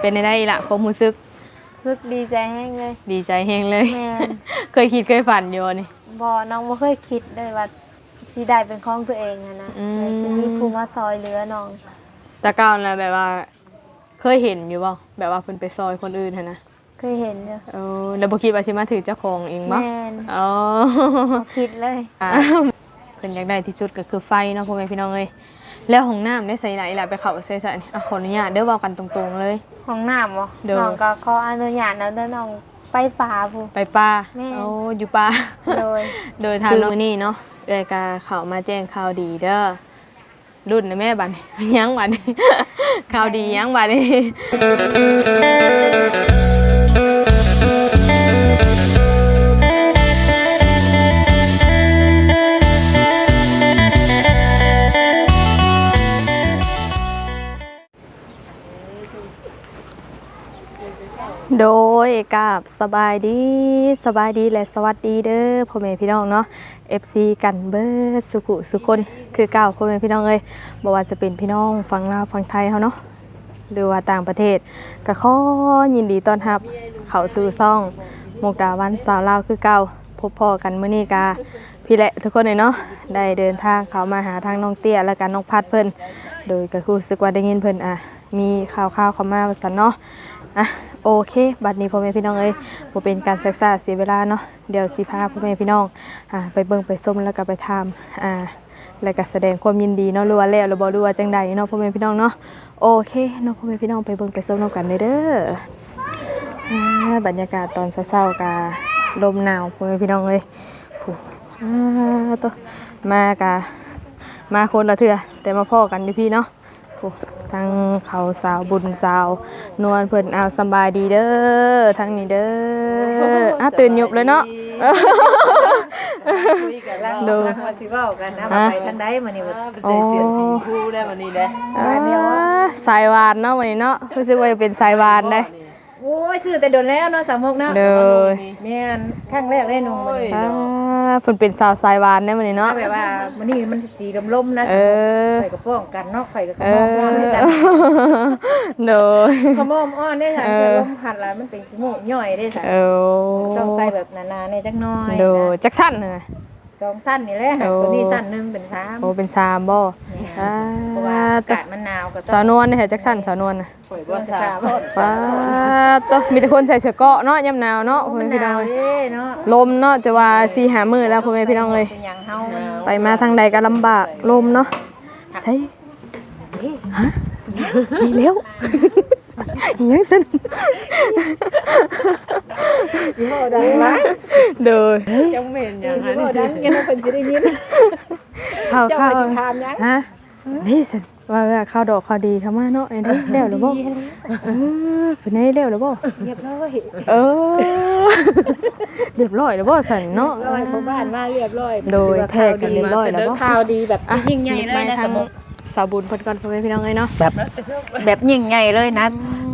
เป็นได้ล่ะความรู้สึกซึกดีใจแห้งเลยดีใจแฮงเลย แม่น เคยคิดเคยฝันอยู่นี่ บอน้องบ่เคยคิดเลยว่าสิได้เป็นของตัวเองอะนะอืมแต่สิมีผู้มาซอยเหลือน้องแตะก่อนน่ะแบบว่า เคยเห็นอยู่บ่แบบว่าเพิ่นไปซอยคนอื่นหั่นนะเคยเห็นอยู่เออแล้วบ่คิดว่าสิมาถือเจ้าของเองบ่แม่นอ๋อ บ่คิดเลย อ่าเพิ่นอยากได้ที่สุดก็คือไฟเนาะพ่อแม่พี่น้องเอ้ย แล้วห้องน้ำได้ใส่ไหนล่ะไปเข้าใส่ใส่อะขออนุญาตเด้อเว้ากันตรงๆเลย ห้องน้ำบ่เด้อ น้องก็ขออนุญาตแล้วเด้อน้องไปป่าผู้ไปป่าแม่ โอ้อยู่ป่า โดย โดยทางมื้อนี้เนาะเอ้ยก็เข้ามาแจ้งข่าวดีเด้อรุ่นนะแม่บัดนี้ยังบัดนี้ข่าวดียังบัดนี้ ยกับสบายดีสบายดีและสวัสดีเด้อพ่อแม่พี่น้องเนาะ FC กันเบิร์สุขุสุคนคือเก่าพ่อแม่พี่น้องเลยบ่ว่าจะเป็นพี่น้องฝั่งลาวฝั่งไทยเฮาเนาะหรือว่าต่างประเทศก็ขอยินดีต้อนรับ เข้าสู่ซ่องมกดาวันสาวลาวคือเก่าพบพ่อกันมื้อนี้กาพี่แหละทุกคนเลยเนาะได้เดินทางเขามาหาทางน้องเตี้ยและกันน้องพัดเพิ่นโดยก็คือรู้สึกว่าได้ยินเพิ่นอะมีข่าวๆเข้ามาว่าซั่นเนาะอะ โอเค บัดนี้พ่อแม่พี่น้องเอ้ยบ่เป็นการศึกษาเสียเวลาเนาะ เดี๋ยวสิพาพ่อแม่พี่น้องอ่าไปเบิ่งไปส้มแล้วก็ไปทำอ่าแล้วก็แสดงความยินดีเนาะรือว่าแล้วหรือบ่รือว่าจังใดเนาะพ่อแม่พี่น้องเนาะ โอเคเนาะพ่อแม่พี่น้องไปเบิ่งไปส้มนำกันเด้ออ่าบรรยากาศตอนเช้าๆกะลมหนาวพ่อแม่พี่น้องเอ้ยผู้อ่าตัวมากะมาคนละเทื่อแต่มาพ่อกันอยู่พี่เนาะโอ้ ทั้งเขาสาวบุญสาว นวลเพิ่นเอาสำบายดีเด้อทั้งนี้เด้ออะตื่นหยุบเลยเนาะรักดู รักมาสิเว้ากันนะฮะไปทางใดมื้อนี้บ่เป็นใส่เสียงสีชมพูได้วันนี้ได้อ่าสายหวานเนาะวันนี้เนาะรู้สึกว่าจะเป็นสายหวานได้ โอ้ยซื้อแต่โดนแล้วเนาะสามกเนาะเด้อแม่นครั้งแรกได้นุ่งมื้อนี้อ่าเพิ่นเป็นสาวสายหวานได้วันนี้เนาะ แบบว่ามื้อนี้มันสีลมๆนะเออ ข่อยก็ป้องกันเนาะข่อยก็ขเอมอมอ้อนด้วยกันอโดยขมอมอ้อนได้ค่ะเออเกิดลมพัดแล้วมันเป็นขี้มูกย่อยได้ค่ะเออต้องใส่แบบหนาๆเนี่ยจักหน่อยโดยนะจักสั้นน่ะ สองสั้นนี่แหละค่ะโอ้ ตัวนี้สั้นหนึงเป็นสามโอ้เป็นสามบ่อ่าเพราะว่าอากาศมันหนาวก็ต้สาอวงนวลเนี่ยจักสั้นสาวนวลน่ะข่อยว่าสามชดว้าตัวมีแต่คนใส่เสื้อเกราะเนาะยามหนาวเนาะพ่อมัแม่นหพี่น้นาองวเอ้ยเด้เนาะลมเนาะจะว่าสี่หามือแล้วพ่อแม่พี่น้องเลยเป็นหยังเฮาไปมาทางใดก็ลำบากลมเนาะใช่ฮะมีเร็วอิห ยังซั่นอยู่บ่ดังหลายเด้อยังเหม็นอย่างอนั้ยู่นบ่ดังกันเพิ่นสิได้ยินข้าวเจ้าข้าวว่าสิถามหยังฮะนี่ซั่นว่าว่าข้าวดอกข้าวดีเข้ามาเนาะไอ้นี่แล้วหรือบ่เออเป็นไงแล้วหรือบ่เรียบร้อยเออเรียบร้อยแล้วบ่ซั่นเนาะเรียบร้อยพ่อบ้านมาเรียบร้อยโดยแท้กันเรียบร้อยแล้วบ่ข่าวดีแบบยิ่งใหญ่เลยนะสมมุติ สาวบุญเพิ่นก่อนพ่อแม่พี่น้องเอ้ยเนาะ แบบแบบยิ่งใหญ่เลยนะ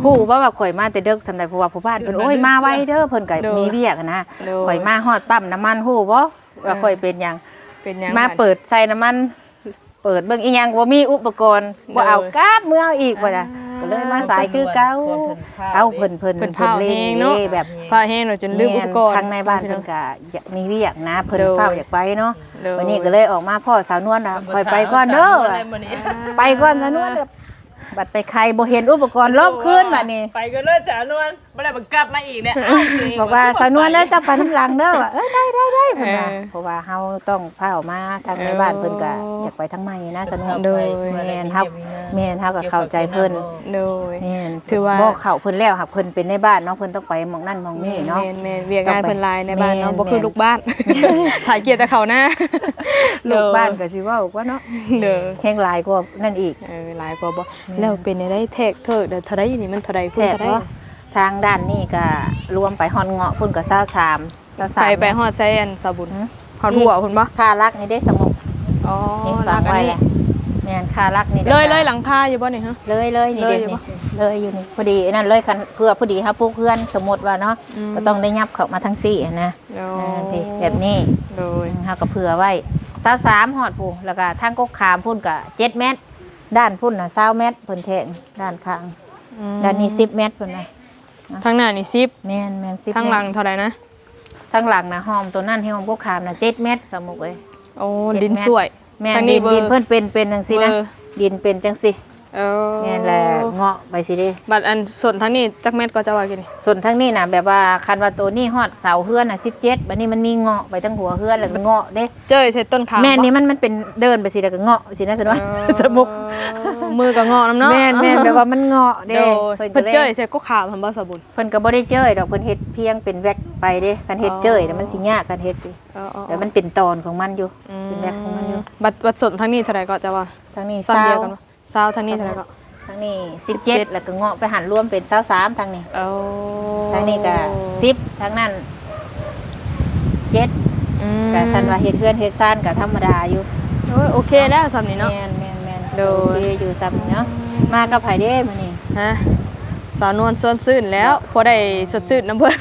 ฮู้ว่าแบบข่อยมาแต่เด็กสำหรับผู้ว่าผู้บ้านเพิ่นโอ้ยมาไวเด้อเพิ่นก็มีเวียกนะข่อยมาฮอดปั๊มน้ำมันฮู้บ่ว่าข่อยเป็นหยังเป็นหยังมาบัดเปิดใส่น้ำมัน เปิดเบิ่งอีหยังบ่มีอุปกรณ์บ่เอากราบเมื่อเอาอีกบ่ล่ะ ก็เลยมาสายคือเก่าเอาเพิ่นเพิ่นเพิ่นเผาเล่เองเนาะแบบพาแห้งหน่อยจนลืมอุปกรณ์ทางในบ้านเพิ่นก็อยากมีเวียกนะเพิ่นโดยเฝ้าอยากไปเนาะโดยวันนี้ก็เลยออกมาพ่อสาวนวลน่ะคอยไปก่อนเด้อไปก่อนสาวนวลเด้อบัดไปใครบ่เห็นอุปกรณ์รอบคืนบัดนี้ ไปก็เลิกจ้านวล เมื่อไหร่มันกลับมาอีกเนี่ยอ้าวเงบอกว่าสาวนวลเด้อจะไปน้ำหลังเด้อว่าเอ้ยได้ได้ได้เพิ่นว่าเออเพราะว่าเฮาต้องพาออกมาทางในบ้านเพิ่นก็อยากไปทางใหม่นะสาวนวลโดย แม่นเฮาแม่นเฮาก็เข้าใจเพิ่นโดย แม่นถือว่า บ่เข้าเพิ่นแล้วค่ะเพิ่นเป็นในบ้านเนาะเพิ่นต้องไปหม่องนั่นหม่องนี้เนาะ แม่นแม่นเวียกงานเพิ่นหลายในบ้านเนาะแม่นบ่คือลูกบ้าน ถ่ายเกียรติแต่เขาหน้าลูกบ้านก็สิเว้าว่าเนาะเด้อแฮงหลายกว่านั่นอีก เออหลายกว่าบ่แล้วเป็นได้แทกเถิกเดี๋ยวเท่าใดอยู่นี่มันเท่าใดแทเพิ่นบเท่าใดเนาะ ทางด้านนี้ก็รวมไปฮอนเงาะพุ่นก็23 23ใส่ไปฮอดใส่อันสาบุญหือ ฮอดหัวพุ่นบ่ค่ารักนี่ได้สงบอ๋อนี่ลาฝากกอันไว้นี้แหละแม่นค่ารักนี่เลยเลยหลังคาอยู่บ่นี่ฮะ เลยเลยนี่เลยเด็กอยู่นี่ปะ เลยอยู่นี่พอดีนั่นเลยคันเพื่อพอดีครับพวกเพื่อนสมมติว่าเนาะอืมก็ต้องได้ยับเข้ามาทั้งสี่อะนะโดอ่าพี่แบบนี้โดยเฮาก็เผื่อไว้ซาสามหอดผู้แล้วก็ทางกกขามพุ่นก็เจ็ดเมตร ด้านพุ่นน่ะเศร้าเมตรเพิ่นแทงด้านข้างออืมด้านนี้10เมตรเพิ่นน่ะ ทางหน้านี่สิบแม่นแม่น10ทางหลังเท่าไหร่นะทางหลังน่ะหอมตัวนั้นที่หอมกบขามน่ะ7เมตรสมมุติเอ้ยโอ้เจ็ดดินแมตรสวย แม่นทางดินี้นเบอร์ ดินเพิ่นเป็นเป็นจังซี่นะเบอร์ ดินเป็นจังซี่ เออแม่นแหละเงาะไปสิเด้บัดอันส่วนทางนี้จักเม็ดก็จะว่ากันนี่ส่วนทั้งนี้น่ะแบบว่าคันว่าตัวนี้ฮอดเสาเฮือนน่ะ17บัดนี้มันมีเงาะไปทั้งหัวเฮือนแล้วก็เงาะเด้เจ้ยใส่ต้นขามแม่นนี่บ่มันมันเป็นเดินไปสิแล้วก็เงาะสินะสนวนเออสมุกมือกับงอน้ำเนาะแม่นแม่นแบบว่ามันเงาะโดเด้ยเพิ่นเพิ่ก็นเลยเจ้ยใส่ก็ขามทำบ่สบุญเพิ่นก็บ่ได้เจ้ยดอกเพิ่นเฮ็ดเพียงเป็นแว็กไปเด้คันเฮ็ดเจ้ยน่ะมันสิยากกันเฮ็ดสิเออๆแล้วมันเป็นตอนของมันอยู่อืมเป็นแว็กของมันอยู่บัดบัดส่วนทางนี้เท่าไหร่ก็จะว่าทั้งนี้ซ้ำ เศร้าเดียวกันบ่ซาวทางนี้เท่าไหร่ก็ทั้งนี้17 แล้วก็เงาะไปหันรวมเป็น23ทั้งนี้เอาทั้งนี้ก็10ทั้งนั้น7อืมก็ทันว่าเฮ็ดเฮือนเฮ็ดซ่านก็ธรรมดาอยู่โอ้ยโอเคแล้วสำนี้เนาะ แม่นแม่นแม่นโดย โอเคอยู่ซ้ำเนาะมากับไผเด้มื้อนี้ฮะ สาวนวลส่วนซื่นแล้วพอได้สดชื่นน้ำเพิ่น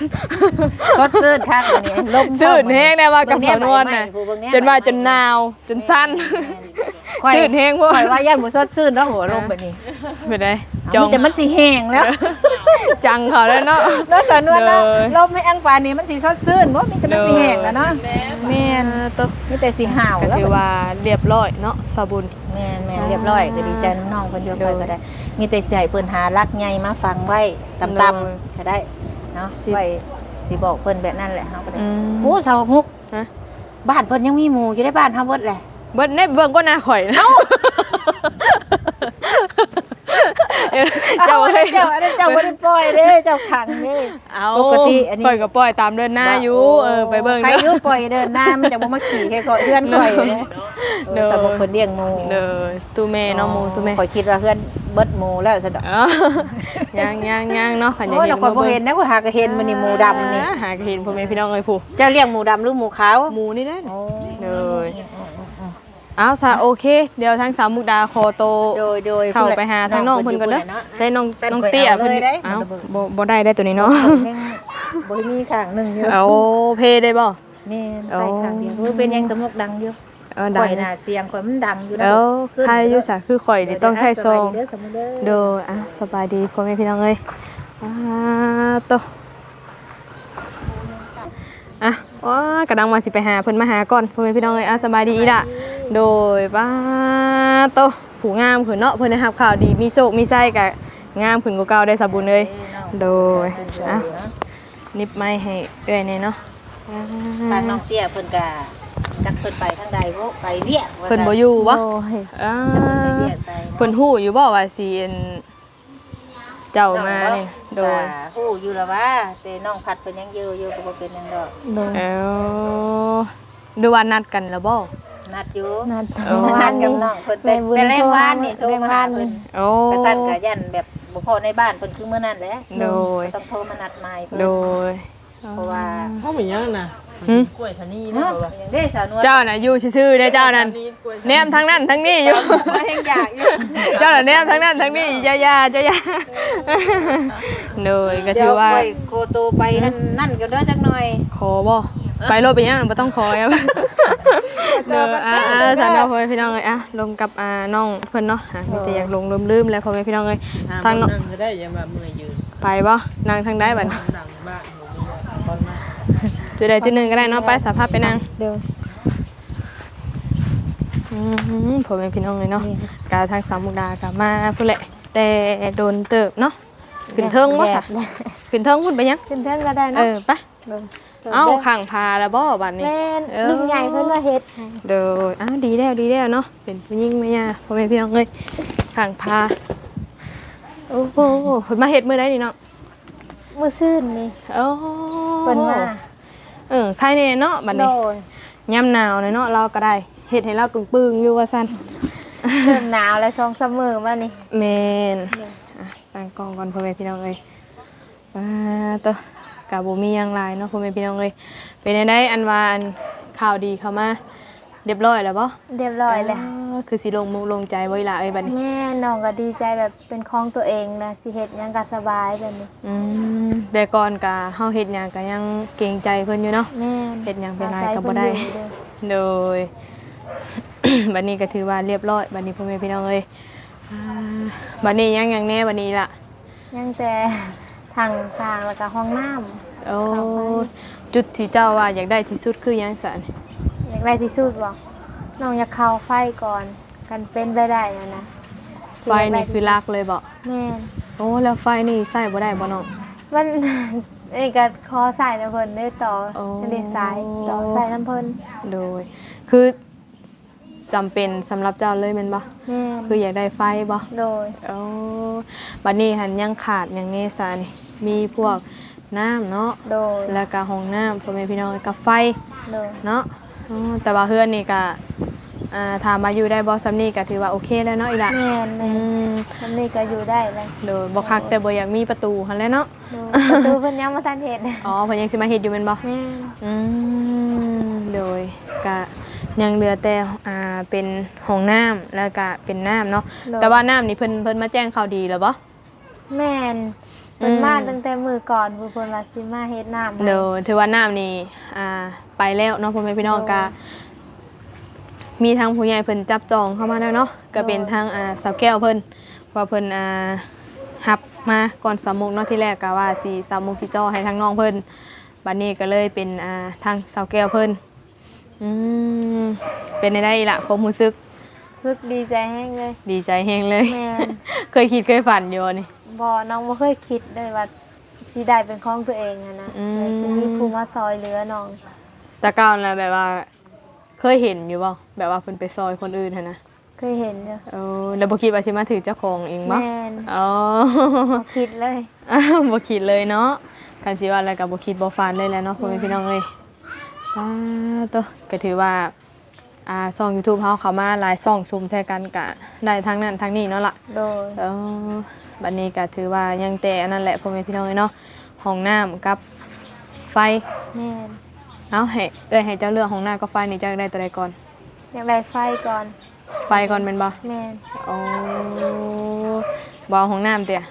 สดชื่นคักอันนี้ลมซื่นแห้งแน่ว่ากับเบิ่สางวนวลน่ะใหม่ๆผู้เบิ่งแจนว่าจนหนาวจนสั้นข่อยซื่นแห้งพวกข่อยว่าย่านบ่สดชื่นเนาะหัวลมแบบนี้เป็นไง จจอองงแต่มันสิแห้งแล้ว จังเขาแล้วเนาะเนาะสานวนเนาะเลยลมให้อังปานนี้มันสิสดชื่นบ่มีแต่มันสิแห้งแล้วเนาะแม่นตัวมีแต่สิห่าวก็แล้วถือว่าเรียบร้อยเนาะสาบุญแม่นแม่นเรียบร้อยก็ดีใจน้องๆเพิ่นยกไปก็ได้ มีแต่สิให้เพิ่นหารักใหญ่มาฟังไว้ต่ำๆก็ได้เนาะไว้สิบอกเพิ่นแบบนั้นแหละเฮาก็ได้อืมโอ้สาวมุกฮะบ้านเพิ่นยังมีหมู่อยู่ในบ้านเฮาเบิดแหละเบิ้ลในเบิ้งก็น่าข่อยนะ เจ้าเจ้าเฮ้ยเจ้าอันนั้นเจ้าบ่ได้ปล่อยเด้เจ้าขังเด้เอาปกติอันนี้ปล่อยก็ปล่อยตามเดินหน้าอยู่เออไปเบิ้งใครเด้อยุปล่อยเดินหน้ามันจะบ่มาขี่แค่เกาะเพื่อนข่อยเด้เด้อสมมุติเพิ่นเลี้ยงหมู่เด้อตูเมเนาะหมูตูเมข่อยคิดว่าเพื่อนเบิดหมู่แล้วซะดอกเอ้ายังยังยังเนาะขันยังโอ้ยเห็เรานข่อยบ่เห็นนะข่อยหากะเห็นมันนี่หมู่ดำนี่อ่าหากเห็นพ่อแม่พี่น้องเอ้ยผู้เจ้าเลี้ยงหมู่ดำหรือหมู่ขาวหมูนี่ได้โอ้เล ยอ้าวซะโอเค เดี๋ยวทั้งสามมุกดาโคโตโดยโดยเข้าไปหาทางน้องเพิ่นก่อนเด้อใส่น้องใส่น้องข่อยเตี้ยเอาเพิ่นเลยได้เอ้าบ่บ่ได้ได้ตัวนี้เนาะแม่งบ่มีข้างหนึงอยู่เอาเพได้บ่แม่นใส่ข้างเดียวโอ้ยเป็นยังสมมุกดังอยู่เออได้ข่อยน่ะเสียงข่อยมันดังอยู่นะแล้วซึ่งใครอยู่ซะคือข่อยนี่ต้องใช้ซองเด้อสมมุติเด้อโดยอะสบายดีพ่อแม่พี่น้องเอ้ยอ่าโตอะ ว้ากระดังมาสิไปหาเพิ่นมาหาก่อนพ่อแม่พี่น้องเอ้ยอะสบายดีอีล่ะโดยป้าโตผู้งามขึ้นเนาะเพิ่นได้รับข่าวดีมีโชคมีไส้กะงามขึ้นกว่าเก่าได้สาบุญเลยโดยอะนิบไม้ให้เอ้อยแน่เนาะอ่าทางน้องเตี้ยเพิ่นก็จักเพิ่นไปทางใดบ่ไปเวียกว่าเพิ่นบ่อยู่บ่โอ้ยอ่าจักเพิ่นไปเวียกใส่เพิ่นฮู้อยู่บ่ว่าสิอัน เจ้ามานี่โดยว่าฮู้อยู่แล้วว่าแต่น้องพัดเพิ่นยังอยู่อยู่ก็บ่เป็นหยังดอกโดยเออดูว่านัดกันแล้วบ่นัดอยู่นัดโอ้ นัดกับน้องเพิ่นแต่แม่บุญแต่แรงวานนี่โทรแรงมาหาวานเพิ่นโอ้กระสั่นกะยันแบบบ่พอในบ้านเพิ่นคือมื้อนั้นแหละโดย ก็ต้องโทรมานัดใหม่เพิ่นโดยเพราะว่า เขาเหมือนยังน่ะ หึกล้วยทานีนะเนาะบอกว่าอย่างได้สาวนวลเจ้าน่ะอยู่ซื่อๆเด้เจ้านั่นแนมทั้งนั้นทั้งนี้อยู่บ่เฮงอยากอยู่เจ้าน่ะแนมทั้งนั้นทั้งนี้อย่าอย่าอย่าอย่าโดยก็เดี๋ถืยวอว่าไปโคโตไปนั่นนั่นก็เด้อจักหน่อยขอบ่ไปรถไปยังบ่ต้องขอครับเด้ออ่าอ่าสำหรับพ่อแม่พี่น้องเอ้ยอะลงกับอ่าน้องเพิ่นเนาะอะมีแต่อยากลงลืมๆแล้วพ่อแม่พี่น้องเอ้ยทางเนาะนั่งก็ได้อยังแบบมือยืนไปบ่นั่งทางใดบัดนั่งบ้านหัวเรือตอนมา จุดใดจุดหนึ่งก็ได้เนาะไปสาภาพไปนั่งเดี๋ยวอืมพ่อแม่พี่น้องเลยเนาะกาทางสามมุกดากามาพุ่นแหละ แต่โดนเติบเนาะขึ้นเทิงว่าสะแดดขึ้นเทิงพุ่นไปยังขึ้นเทิงก็ได้เอเนาะอไปโดยเอ้าข้างพาแล้วบ่บัดนี้แม่นเออลุงใหญ่เพิ่นว่าเฮ็ดให้เด้ออะดีแล้วดีแล้วเนาะเป็นผู้หญิงแม่ย่าพ่อแม่พี่น้องเลยข้างพาโอ้โหเพิ่นมาเฮ็ดมื้อใดนี่เนาะมื้อซื่นนี่โอ้เพิ่นมา เออใครแน่เนาะบัดโดนี้ยยามหนาวเลยเนาะเราก็ได้เฮ็ดให้เรากึ่งปึ้งอยู่ว่าซั่นเริ่มหนาวแล้วสองสามมื้อมานี่แมนอะตั้งกล้องก่อนพ่อแม่พี่น้องเลยว้าตัวกาบมีหยังหลายเนาะพ่อแม่พี่น้องเลยเป็นไงได้อันวาอันข่าวดีเข้ามา เรียบร้อยแล้วบ่เรียบร้อยแล้วอคือสิลงมุกลงใจไว้ละไอ้ยบัดนี้แม่น้องก็ดีใจแบบเป็นของตัวเองนะสิเฮ็ดหยังก็สบายแบบนี้อืมแต่ก่อนกะเฮาเฮ็ดหยังก็ยังเกรงใจเพิ่นอยู่เนาะ แม่นเฮ็ดหยังเป็นไรอาศัยก็บ่ได้เพิ่นอยู่เอโดย บัดนี้ก็ถือว่าเรียบร้อยบัดนี้พ่อแม่พี่น้องเอ้ยอ่าบัดนี้ยังยังแน่บัดนี้ล่ะ ยังแต่ทางทางแล้วก็ห้องน้ำ โอ้เข้าไปจุดที่เจ้าว่าอยากได้ที่สุดคือหยังสัน อยากได้ที่สุดบ่น้องอยากเข้าไฟก่อนกันเป็นไปได้นะนะไฟนี่คือลักเลยบ่แม่นโอ้แล้วไฟนี่ใส่บ่ได้บ่น้องมัน นี่ก็คอใส่น้ำเพิ่นได้ต่อโอ้เล่นสายต่อใส่น้ำเพิ่นโดย คือจำเป็นสำหรับเจ้าเลยแม่นบ่แม่นคืออยากได้ไฟบ่โดยโอ้บัดนี้หันยังขาดอย่างนี้ซะนี่มีพวกน้ำเนาะ โดยแล้วก็ห้องน้ำพ่อแม่พี่น้องกับไฟ โดยเนาะ อ๋อแต่ว่าเพื่อนนี่ก็อ่าถามมาอยู่ได้บ่ซำนี้ก็ถือว่าโอเคแล้วเนาะอีหละแม่นอืแม่นมทำนี่ก็อยู่ได้เลยโดยบ่คักแต่บ่อยากมีประตูหั่นแหละเนาะโดยประตูเพิ่นยังบ่ทันเฮ็ดอ๋อเพิ่นยังสิมาเฮ็ดอยู่แม่นบ่แม่นอืมโดยก็ยังเหลือแต่อ่าเป็นห้องน้ำแล้วก็เป็นน้ำเนาะแต่ว่าน้ำนี่เพิ่นเพิ่นมาแจ้งข่าวดีแล้วบ่แม่น เพิ่นอืมมาตั้งแต่มื้อก่อนเพิ่นว่าสิมาเฮ็ดน้ำให้โดยถือว่าน้ำนี่อ่าไปแล้วเนาะพ่อแม่พี่น้องก็มีทางผู้ใหญ่เพิ่นจับจองเข้ามาแล้วเนาะก็เป็นทางอ่าสาวแก้วเพิ่นว่าเพิ่นอ่าหับมาก่อนสามโมงเนาะที่แรกก็ว่าสิสามโมงที่จอให้ทางน้องเพิ่นบัดนี้ก็เลยเป็นอ่าทางสาวแก้วเพิ่นอืมเป็นได้ล่ะความรู้สึกรู้สึกดีใจแฮงเลย ดีใจแฮงเลย แม่น เคยคิดเคยฝันอยู่นี่ บ่น้องบ่เคยคิดเลยว่าสิได้เป็นของตัวเองอะนะอืม แต่สิมีผู้มาซอยเหลือน้อง แต่ก่อนน่ะแบบว่า เคยเห็นอยู่บ่แบบว่าเพิ่นไปซอยคนอื่นหั่นนะเคยเห็นอยู่ เออแล้วบ่คิดว่าสิมาถือเจ้าของเองบ่แม่น อ๋อ บ่คิดเลย อ้าวบ่คิดเลยเนาะกันสิว่าอะไรก็บ่คิดบ่ฝันเลยแหล้วเนาะพ่อแม่พี่น้องเอ้ยอ่าตัวก็ถือว่าอ่าช่อง YouTube เฮาเข้ามาหลายช่องซุมใช้กันก็ได้ทั้งนั้นทั้งนี้เนาะล่ะโดย เออ บัดนี้ก็ถือว่ายังแต่อันนั้นแหละพ่อแม่พี่น้องเอ้ยเนาะห้องน้ำกับไฟแม่นเอาให้เอ้ยให้เจ้าเลือกห้องน้ำกับไฟนี่เจ้าได้ตัวใดก่อน อยากได้ไฟก่อน ไฟก่อนแม่นบ่แม่นโอ้บเอาห้องน้ำเตี่ย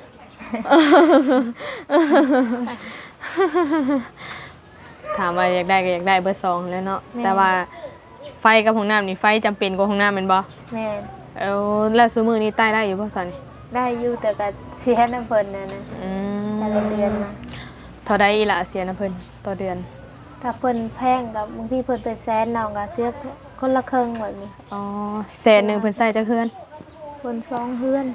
ถามว่าอยากได้ก็อยากได้เบอร์สองแหล้วเนาะแต่ว่าไฟกับห้องน้ำนี่ไฟจำเป็นกว่าห้องน้ำแมันบ่แม่นเอาแล้วซื้อมือนี้ใต้ได้อยู่บ่สันนี่ ได้อยู่แต่ก็เสียน้ำเพิ่นน่ะนะอืมแต่ละเดือนมาเท่าใดอีหละเสียนะเพิ่นต่อเดือนถ้าเพิ่นแพงกับบางทีเพิ่นเป็นแสนน้องก็เสียคนละครึ่งแบบนี้อ๋อแสนหนึงเพิ่นใส่จักเฮือนเพิ่นสองเฮือน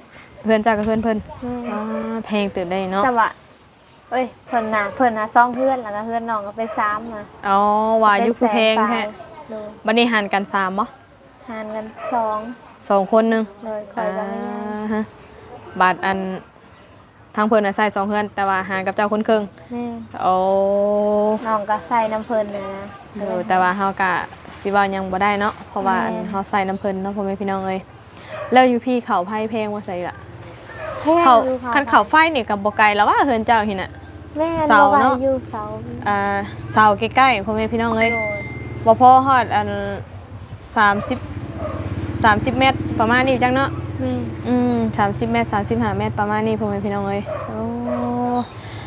เฮือนจักกับเฮือนเพิ่นแม่อ่าแพงตื่นได้เนาะแต่ว่าเอ้ยเพิ่นน่ะเพิ่นน่ะสองเฮือนแล้วก็เฮือนน้องก็ไปสามมาอ๋อว่าอยู่คือแพงแท้โดยบัดนี้หันกันสามบ่หารกันสองสองคนหนึง โดยคอยก็ไม่ยากอ่าฮะ บาทอันทางเพิ่นน่ะใส่สองเพื่อน แต่ว่าหารกับเจ้าคนครึ่งแม่โอ้น้องก็ใส่น้ำเพิ่นน่ะนะเออแต่ว่าเฮากะสิว่ายังบ่ได้เนาะเพราะว่าอันแม่เฮาใส่น้ำเพิ่นเนาะพ่อแม่พี่น้องเอ้ยแล้วอยู่พี่เขาไผเพลงว่าใส่ล่ะแพงเขาอยู่คันเขาไฟนี่ก็บ่ไกลแล้วว่าเฮือนเจ้าหิน่ะ แม่นเสาบ่ไหวเนาะอยู่เสาอ่าเสาใกล้ๆพ่อแม่พี่น้องเอ้ย โดยบ่พอฮอดอัน30 30 เมตรประมาณนี้จังเนาะ แม่อืมสามสิบเมตรสามสิบห้าเมตรประมาณนี้พ่อแม่พี่น้องเอ้ยโอ้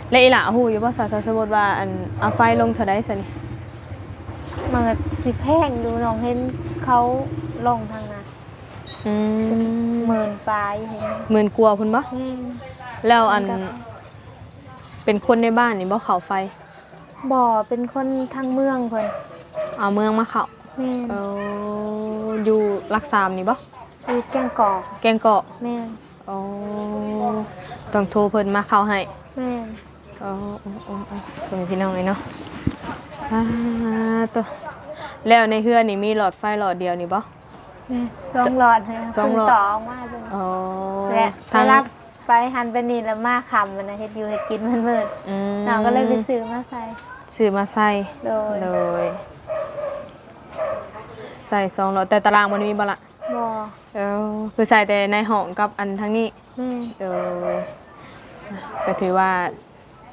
แล้วอีหล่ะฮู้อยู่บ่สาวสมมุติว่าอันเอาไฟลงเท่าใดซะนี่มันก็สิแพงดูน้องเห็นเขาลงทางนั้นอืมหมื่นปลายเห็นหมื่นกว่าพุ่นบ่แม่แล้วอันเป็นคนในบ้านนี่บ่เข้าไฟบ่อเป็นคนทางเมืองเพิ่นเอาเมืองมาเข้าแม่เอออยู่รักสามนี่บ่ อยู่แกงกอกแกงเกาะแม่อ๋อต้องโทรเพิ่นมาเข้าให้แม่อ๋ออ๋ออ๋ออ๋อพ่อแม่พี่น้องเอ้ยเนาะอ่าตัวแล้วในเฮือนนี่มีหลอดไฟหลอดเดียวนี่บ่ แม่สองหลอดให้สองหลอดต่อออกมาเลยอ๋อและทางเวลาไปหันไปนี่แล้วมาคำมันนะเฮ็ดอยู่เฮ็ดกินมันมืดอืมน้องก็เลยไปซื้อมาใส่ซื้อมาใส่ โดย เลยใส่ซองแล้วแต่ตารางมันมีบ่ละ บ่เออคือใส่แต่ในห้องกับอันทั้งนี้แม่เลยก็ถือว่า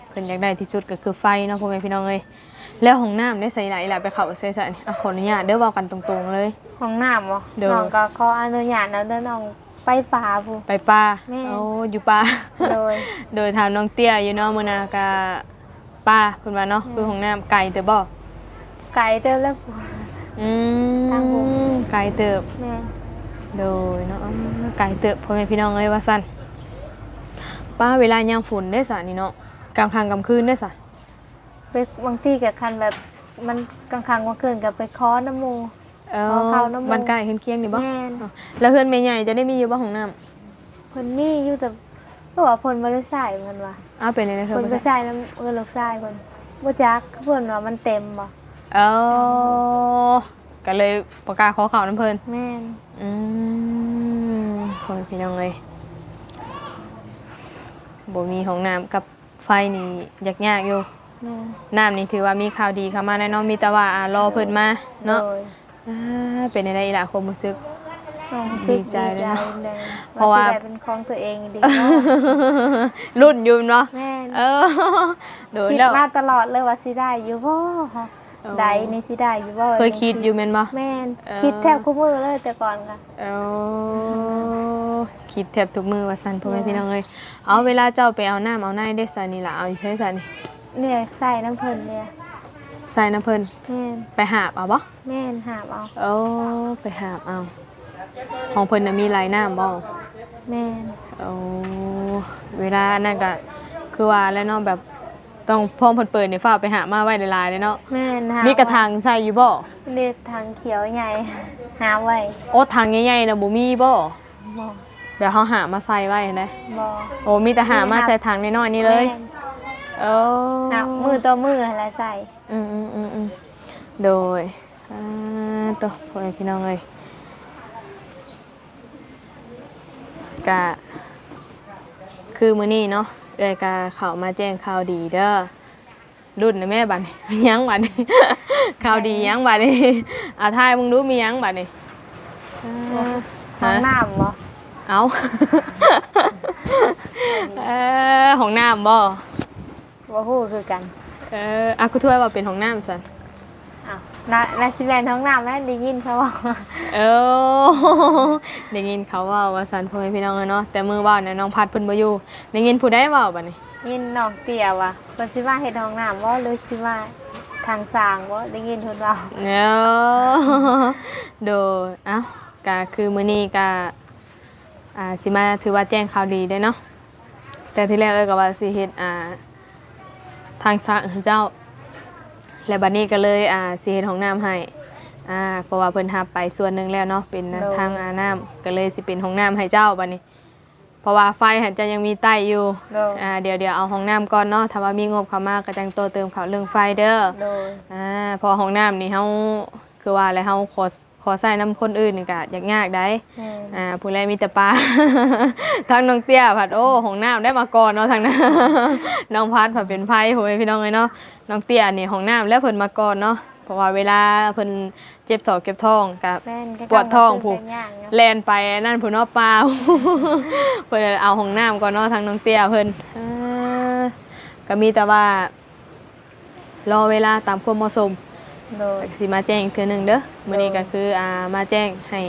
เพิ่นอยากได้ที่สุดก็คือไฟเนาะพ่อแม่พี่น้องเอ้ยแล้วห้องน้ำได้ใส่ไหนล่ะไปเข้าใส่ใส่นี่อะขออนุญาตเด้อเว้ากันตรงๆเลย ห้องน้ำบ่โดยน้องก็ขออนุญาตแล้วเด้อน้องไปป่าผู้ไปป่าแม่ โอ้อยู่ป่า โดย โดยถามน้องเตี้ยอยู่เนาะมื้อหนาก็ป่าเพิ่นว่าเนาะคือห้องน้ำไกลเด้อบ่ไก่เติมแล้วผู้อืทางวงมไกลเติบ แม่ โดยเนาะไก่เติบพ่อแม่พี่น้องเอ้ยว่าสั้นป้าเวลายามฝนได้สะนี่เนาะกลางค่ำกลางคืนได้สะไปบางทีกับคันแบบมันกลางคังกลางคืนกับไปคอน้ำมูเออขอเข้าน้ำมันมันใกล้เคียงๆนี่บ่แม่นอ๋อแล้วเฮือนแม่ใหญ่จะได้มีอยู่บ่ห้องน้ำเพิ่นมีอยู่แต่ก็ว่าเพิ่นบ่ได้ใส่มันว่าอ้าวเป็นไงเธอเพิ่นก็บ่ใช่ใส่น้ำเออลูกใส่เพิ่นบ่จักเพิ่นว่ามันเต็มบ่เออก็เลยประกล้าศขอเข้าน้ำเพิ่นแม่น อืมคนพี่น้องเลยบ่มีห้องน้ำกับไฟนี่ยากยากๆอยู่แม่นน้ำนี่ถือว่ามีข่าวดีเข้ามาแน่นอนมีแต่ว่าอ่ารอเพิ่นมาเนาะโดยอ่าเป็นในอีหละความรู้สึก น้องดีดีใจใจเลยเลยเนาะเลยเพราะว่าสิได้เป็นของตัวเองดีเนาะรุ่นอยู่เนาะแม่นเออโดยคิดแล้วมาตลอดเลยว่าสิได้อยู่บ่ค่ะ เออใดนี่สิได้อยู่บ่เคยคิดอยู่แม่นบ่แม่นเออคิดแทบคู่มือเลยแต่ก่อนค่ะเออคิดแทบทุกมือว่าซั่นพ่อแม่พี่น้องเอ้ยเอาเวลาเจ้าไปเอาน้ำเอาในได้ซะนี่ล่ะเอาอยู่ใช้ซะนี่เนี่ยใส่น้ำเพิ่นเนี่ยใส่น้ำเพิ่นแม่นไปหาบเอาบ่แม่นหาบเอาโอ้ไปหาบเอาของเพิ่นน่ะมีหลายน้ำบ่แม่นโอ้เวลานั่นก็คือว่าแล้วเนาะแบบ ต้องพร้อมเพิ่นเปิดนี่ฟ้าไปหามาไว้ในลายเลยเนาะแม่นหามีมีกระถางใส่อยู่บ่เรียกทางเขียวใหญ่หาไว้โอ้ถังใหญ่ๆน่ะบ่มีบ่บ่เดี๋ยวเฮาหามาใส่ไว้นะบ่โอ้มีแต่หามาใส่ถังน้อยๆนี่เลยแม่นโอ้หามือต่อมืออะไรใส่อืมอืมอืมอืมโดยอ่าตัวพ่อแม่พี่น้องเอ้ยกะคือมื้อนี้เนาะ เอ้ยกาเขามาแจ้งข่าวดีเด้อรุ่นนะแม่บัดนี้มีหยังบัดนี้ ข่าวดีหยังบัดนี้อ่าทายมึงดูมีหยังบัดนี้ห้องน้ำบ่เอาเออของน้ำบ่บ่ฮู้คือกัน เอออากูถ้วยว่าเป็นของน้ำสันอ้าว นานาสิแลนห้องน้ำแม่นได้ยินเขาว่าเออได้ยินเขาเว่าว่าสันพ่อแม่พี่น้องเอ้ยเนาะแต่มือว่าวเนี่ยน้องพัดเพิ่นบ่อยู่ได้ยินผู้ใดเว้าบัดนี้ยินน้องเตี้ยว่าเพิ่นสิมาเฮ็ดห้องน้ำบ่หรือสิมาทางสร้างบ่ได้ยินเพิ่นเว้าเนาะโดยเอ้าก็คือมื้อนี้ก็อ่าสิมาถือว่าแจ้งข่าวดีได้เนาะแต่ที่แรกเอ้ยก็ว่าสิเฮ็ดอ่าทางสร้างเจ้า และบัดนี้ก็เลยอ่าสิเฮ็ดห้องน้ำให้อ่าเพราะว่าเพิ่นรับไปส่วนหนึงแล้วเนาะเป็นทางอาน้ำก็เลยสิเป็นห้องน้ำให้เจ้าบัดนี้ เพราะว่าไฟหันจะยังมีใต้อยู่โดยอ่าเดี๋ยวเดี๋ยวเอาห้องน้ำก่อนเนาะถ้าว่ามีงบเข้ามาก็จังโตเติมเขาเรื่องไฟเด้อ โดย อ่าพอห้องน้ำนี่เฮาคือว่าอะไรเฮาขอ ขอใส่น้ำคนอื่นนี่ก็ยากยากได้แม่นอ่าผู้แลมีแต่ปลาทางน้องเตี้ยผัดโอ้ห้องน้ำได้มาก่อนเนาะทางนั้นน้องพัดผัดเป็นไพ่โหยพี่น้องเลยเนาะน้องเตี้ยนี่ห้องน้ำแล้วเพิ่นมาก่อนเนาะเพราะว่าเวลาเพิ่นเจ็บท้องเก็บท้องกับแม่นก็ปวดท้องผูผูกกย่างเนาะแลนไปนั่นผู้เนอปลาเพิ่นเอาห้องน้ำก่อนเนาะทางน้องเตี้ยเพิ่นอ่าก็มีแต่ว่ารอเวลาตามความเหมาะสม โดยสิมาแจ้งอีกเทื่อหนึงเด้อมื้อนี้ก็คืออ่ามาแจ้งให้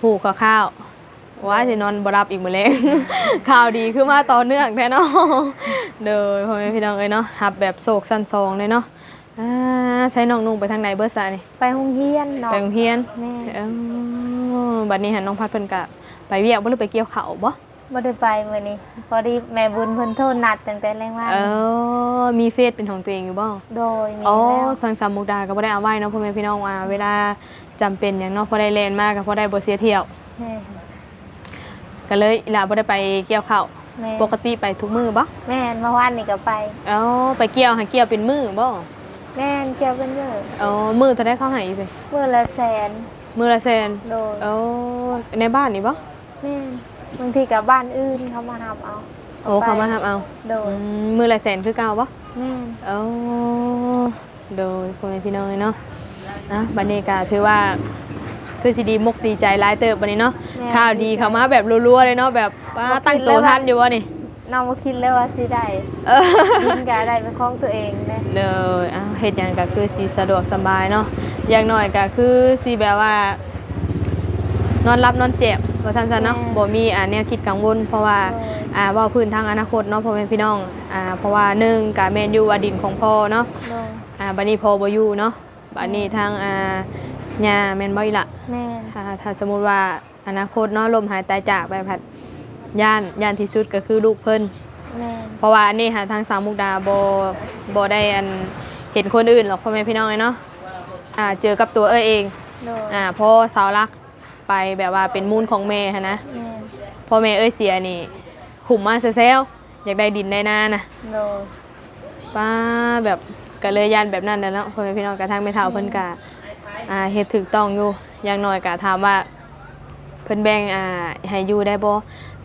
ผู้คร่าวๆว่าสินอนบ่รับอีกมื้อแลง ข่าวดีคือมาต่อเนื่องแท้เนาะเด้อพ่อแม่พี่น้องเอ้ยเนาะรับแบบโศกสั้นซองเลยเนาะอ่าใช้น้องนุ่งไปทางไหนเบิดซะนี่ไปโรงเรียนเนาะไปโรงเรียนแม่เออบัดนี้หันน้องพัดเพิ่นก็ไปเวียกบ่หรือไปเกี่ยวข้าวบ่ บ่ได้ไปมื้อนี้พอดีแม่บุญเพิ่นโทรนัดตั้งแต่แรงว่าเออมีเฟซเป็นของตัวเองอยู่บ่โดยมีอ๋อแล้วทางสามมุกดาก็บ่ได้เอาไว้เนาะพ่อแม่พี่น้องอ่าเวลาจำเป็นหยังเนาะพอได้แล่นมากก็พอได้บ่เสียเที่ยว แม่ก็เลยอีหลาบ่ได้ไปเกี่ยวข้าวแม่ปกติไปทุกมื้อบ่แม่นเมื่อวานนี่ก็ไปเอ้าไปเกี่ยวหาเกี่ยวเป็นมื้อบ่แม่นเกี่ยวเป็นเยอะอ๋อมื้อเท่าได้เข้าให้อีกไปมื้อละแสนมื้อละแสนโดยเอ้าในบ้านนี่บ่แม่น บางทีกับบ้านอื่นเขามาทำเอาโอ้เขามาทำเอาโดอืยมมื้อละแสนคือเก่าบ่แม่นเอ้าโดยพ่อแม่พี่น้องเลยเนาะนะบัดนี้ก็ถือว่าคือสิดีมกดีใจหลายเติบบัดนี้เนาะแม่ข่าวดีเข้ามาแบบรัวๆเลยเนาะแบบว่าตั้งตัวทันอยู่บ่นี่น้องบ่คิดเลยว่าสิได้เออยินกาได้เป็นของตัวเองนะเลยอ้าวเฮ็ดหยังก็คือสิสะดวกสบายเนาะอย่างน้อยก็คือสิแบบว่า นอนรับนอนเจ็บว่าซั่นๆเนาะบ่มีอ่าแนวคิดกังวลเพราะว่าอ่าเว้าพื้นทางอนาคตเนาะพ่อแม่พี่น้องอ่าเพราะว่าหนึ่งก็แม่นอยู่ว่าดินของพ่อเนาะโดยอ่าบัดนี้พ่อบ่อยู่เนาะบัดนี้ทางอ่าย่าแม่นบ่อีหละแม่นถ้าถ้าสมมุติว่าอนาคตเนาะลมหายตายจากไปผัดย่านย่านที่สุดก็คือลูกเพิ่นแม่นเพราะว่าอันนี้หาทางสาวมุกดาบ่บ่ได้อันเห็นคนอื่นหรอกพ่อแม่พี่น้องเนาะอ่าเจอกับตัวเอ้ยเองโดยอ่าพอสาวรัก ไปแบบว่าเป็นมูลของแม่หั้นนะแม่นพ่อแม่เอ้ยเสียนี่หุ่มมาเซลอยากได้ดินได้นานะโดยป้าแบบก็เลยยันแบบนั้นนะเนาะพ่อแม่พี่น้องกระทั่งไม่เท่าเพิ่นกะอ่าเฮ็ดถูกต้องอยู่อย่างน้อยกะถามว่าเพิ่นแบ่งอ่าให้อยู่ได้บ่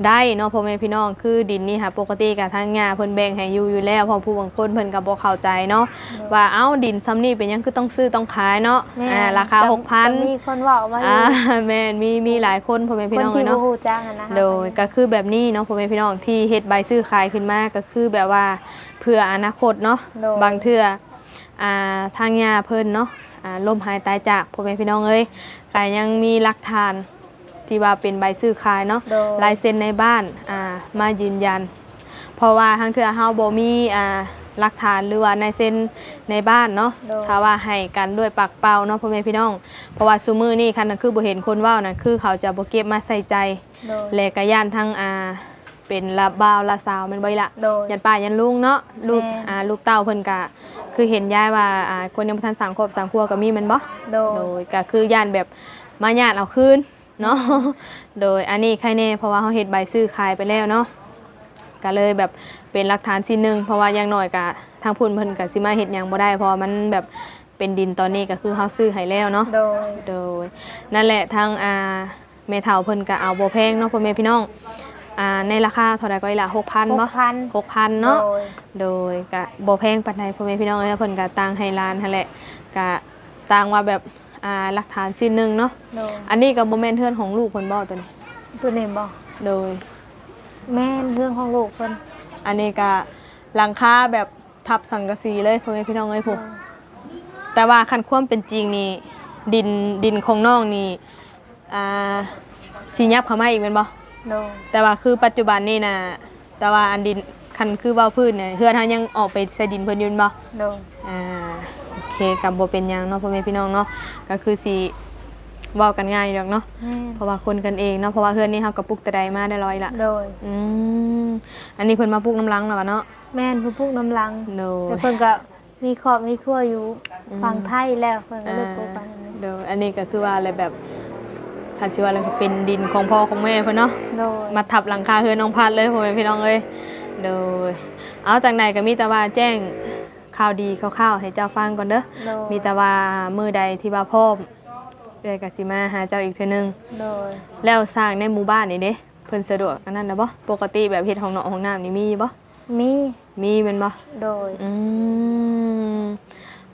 ได้เนาะพ่อแม่พี่น้องคือดินนี่ค่ะปกติกะทางงาเพิ่นแบ่งให้อยู่อยู่แล้วเพอผู้บางคนเพิ่นก็บ่เข้าใจเนาะว่าเอ้าดินซ้ำนี่เป็นหยังคือต้องซื้อต้องขายเนาะแม่นอ่าราคาก็6,000มีคนเว้ามาอยู่อ่าแม่นมีมีหลายคนพ่อแม่พี่คนน้องที่เนาะบ่ฮู้จักอะนะคะโดยก็คือแบบนี้เนาะพ่อแม่พี่น้องที่เฮ็ดใบซื้อขายขึ้นมาก็คือแบบว่าเพื่ออนาคตเนาะโดยบางเทื่ออ่าทางยาเพิ่นเนาะอ่าล่มหายตายจากพ่อแม่พี่น้องเอ้ยก็ยังมีหลักฐาน ที่ว่าเป็นใบซื้อขายเนาะโดย ลายเซ็นในบ้านอ่ามายืนยัน เพราะว่าทางเทื่อเฮาบ่มีอ่าหลักฐานหรือว่าในเซ็นในบ้านเนาะโดย ถ้าว่าให้กันด้วยปากเปล่าเนาะพ่อแม่พี่น้อง เพราะว่าซุมือนี่คันน่ะคือบ่เห็นคนเว้าน่ะคือเขาจะบ่เก็บมาใส่ใจ โดย และก็ย่านทั้งอ่าเป็นละบ่าวละสาวแม่นบ่อีล่ะโดยยันป้ายันลุงเนาะลูกแม่อ่าลูกเต้าเพิ่นก็คือเห็นยายว่าอ่าคนยังบ่ทันสังครบสังครัวก็มีแม่นบ่โดโดย ยก็คือย่านแบบมาญาติเอาคืน เนาะโดยอันนี้ใครแน่เพราะว่าเขาเฮ็ดใบซื้อขายไปแล้วเนาะก็เลยแบบเป็นหลักฐานชิ้นหนึงเพราะว่าอย่างน้อยก็ทางพุ่นเพิ่นก็สิมาเฮ็ดหยังบ่ได้เพราะว่ามันแบบเป็นดินตอนนี้ก็คือเฮาซื้อให้แล้วเนาะโดยโดยนั่นแหละทางอ่าเมทาเพิ่นก็เอาบ่แพงเนาะพ่อแม่พี่น้องอ่าในราคาเท่าใดก็อีกละ6,000บ่6,000 6,000เนาะ โดย โดยก็บ่แพงปานใดพ่อแม่พี่น้องเอ้ยเพิ่นก็ต่างให้ร้านหั่นแหละก็ต่างว่าแบบ อ่าหลักฐานชิ้นหนึงเนาะโดยอันนี้ก็บ่แม่นเทือนของลูกเพิ่นบ่ตัวนี้ตัวนี้บ่โดย แม่นเรื่องของลูกเพิ่นอันนี้ก็หลังคาแบบทับสังกะสีเลยพ่อแม่พี่น้องเอ้ยพวกแต่ว่าคันความเป็นจริงนี่ดินดินของน้องนี่อ่าสิยับเข้ามาอีกแม่นบ่โดยแต่ว่าคือปัจจุบันนี่นะแต่ว่าอันดินคันคือเว้าพื้นเนี่ยเฮือนเฮายังออกไปใส่ดินเพิ่นอยืนบ่โดยอ่าโอ เคกับบ่เป็นหยังเนาะพ่อแม่พี่น้องเนาะก็คือสิเว้ากันง่ายดอกเนาะแม่นเพราะว่าคนกันเองเนาะเพราะว่าเฮือนนี้เฮาก็ปลูกแต่ใดมาได้ร้อยละโดย อืมอันนี้เพิ่นมาปลูกน้ำลังแล้วอะเนาะแม่นผู้ปลูกน้ำลังโดแต่ยเพิ่นก็มีครอบมีครัวอยู่อืม ฝั่งไทยแล้วเพิ่นก็อ่าเลยปลูกไปอันนี้โดยอันนี้ก็คือว่าอะไรแบบคันสิว่าอะไรเป็นดินของพ่อของแม่เพิ่นเนาะ โดย มาทับหลังคาเฮือนน้องพัดเลยพ่อแม่พี่น้องเอ้ยโดย เอาจากไหนก็มีแต่ว่าแจ้ง ข่าวดีคร่าวๆให้เจ้าฟังก่อนเด้อโดยมีแต่ว่ามือใดที่ว่าพ่อมเอ้ยก็สิมาหาเจ้าอีกเทื่อนึง โดยแล้วสร้างในหมู่บ้านนี่เด้เพิ่นสะดวกอันนั้นนะบ่ปกติแบบเฮ็ดห้องนอนห้องน้ำนี่มีบ่มีมีแม่นบ่โดยอืม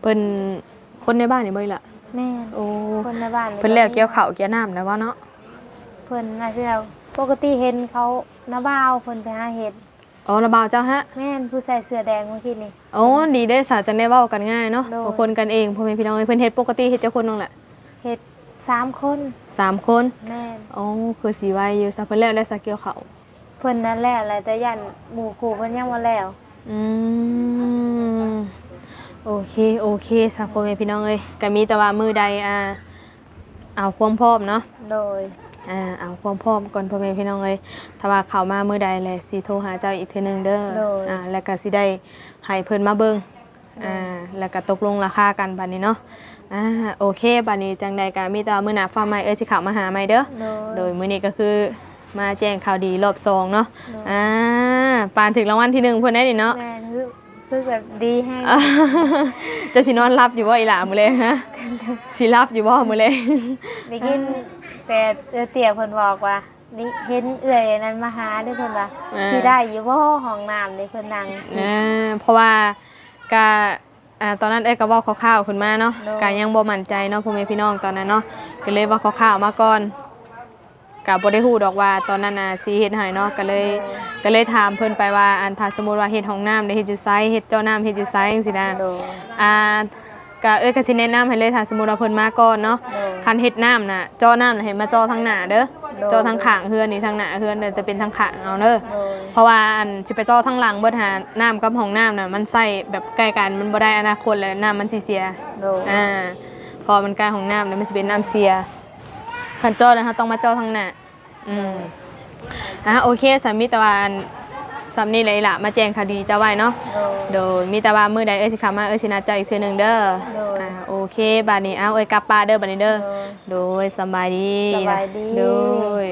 เพิ่นคนในบ้านนี่บ่อีหล่ะ แม่นโอ้ คนในบ้านเพิ่นแล้วเกี่ยวข้าวเกี่ยวน้ำแล้วว่าเนาะเพิ่นน่าจะแล้วปกติเห็นเขาน้าบ่าวเพิ่นไปหาเห็ด อ๋อระบาวเจ้าฮะแม่นผู้ใส่เสื้อแดงเมื่อกี้นี่โอ้ดีได้สาจังได้เว้ากันง่ายเนาะโดยเพราะคนกันเองพ่อแม่พี่น้องเอ้ยเพิ่นเฮ็ดปกติเฮ็ดเจ้าคนนึงแหละเห็ดสามคนสามคนแม่นอ๋อคือสีไว้อยู่ซะเพิ่นแล้วได้สักเกี่ยวข้าวเพิ่นนั่นแหละอะไรแต่ยันหมู่คู่เพิ่นยังบ่แล้วอืมโอเคโอเคสักพ่อแม่พี่น้องเอ้ยก็มีแต่ว่ามือใดอ่าเอาความพร้อมเนาะ โดย อ่าเอาความพร้อมก่อนพ่อแม่พี่น้องเอ้ยถ้าว่าเข้ามามือใดแหละสิโทรหาเจ้าอีกเทื่อนึงเด้ออ่าแล้วก็สิได้ให้เพิ่นมาเบิ่งอ่าแล้วก็ตกลงราคากันบัดนี้เนาะอ่าโอเคบัดนี้จังใดก็มีแต่ว่ามื้อหน้าฟ้าใหม่เอ้ยสิเข้ามาหาใหม่เด้อ โดย โดยมื้อนี้ก็คือมาแจ้งข่าวดีรอบสองเนาะเนาะอ่าปานถึงรางวัลที่หนึ่งเพิ่นได้นี่เนาะ แม่นรู้สึกแบบดีให้อ่าจะสินอนรับอยู่บ่อีหล่ามื้อแลงฮะสิรับอยู่บ่มื้อแลงได้ยิน แต่เอื้อเตี่ยเพิ่นบอกว่านี่เห็นเอื้อยนั้นมาหาเด้วยเพิ่นว่า สิได้อยู่บ่ห้องน้ำนี่เพิ่นนั่ง อ่าเพราะว่าก็อ่าตอนนั้นเอ้ยก็เว้าคร่าวๆขึ้นมาเนาะเนาะก็ยังบ่มั่นใจเนาะพ่อแม่พี่น้องตอนนั้นเนาะก็เลยเว่าคร่าวๆมาก่อนก็บ่ได้ฮู้ดอกว่าตอนนั้นน่ะสิเฮ็ดให้เนาะก็เลยก็เลยถามเพิ่นไปว่าอันถ้าสมมุติว่าเฮ็ดห้องน้ำได้เฮ็ดอยู่ไสเฮ็ดเจ้าน้ำเฮ็ดอยู่ไสจังซี่นะ โดย อ่า ก็เอ้ยก็สิแนะนำให้เลยถ้าสมมุติว่าเพิ่นมาก่อนเนาะโดยคันเฮ็ดน้ำน่ะเจ้าน้ำน่ะให้มาเจ้าทางหน้าเด้อโดยเจ้าทางข้างเฮือนนี่ทางหน้าเฮือนเด้อแต่เป็นทางข้างเอาเด้อโดยเพราะว่าอันสิไปเจ้าทางหลังเบิดหาน้ำกับห้องน้ำน่ะมันใส่แบบใกล้กันมันบ่ได้อนาคตแล้วน้ำมันสิเสียโดยอ่าพอมันใกล้ห้องน้ำแล้วมันสิเป็นน้ำเสียคันเจ้านะคะต้องมาเจ้าทางหน้าอืมอะโอเคสามีแต่ว่าอัน สำนี้เลยล่ะมาแจ้งคดีเจ้าไว้เนาะ โดยโดยมีแต่ว่ามื้อใดเอ้ยสิเข้ามาเอ้ยสินัดเจ้าอีกเทื่อหนึงเด้อโดย อ่าโอเคบัดนี้เอาเอ้ยกลับป้านเด้อบัดนี้เด้อโดยโดยสำบายดีสบายดี โดย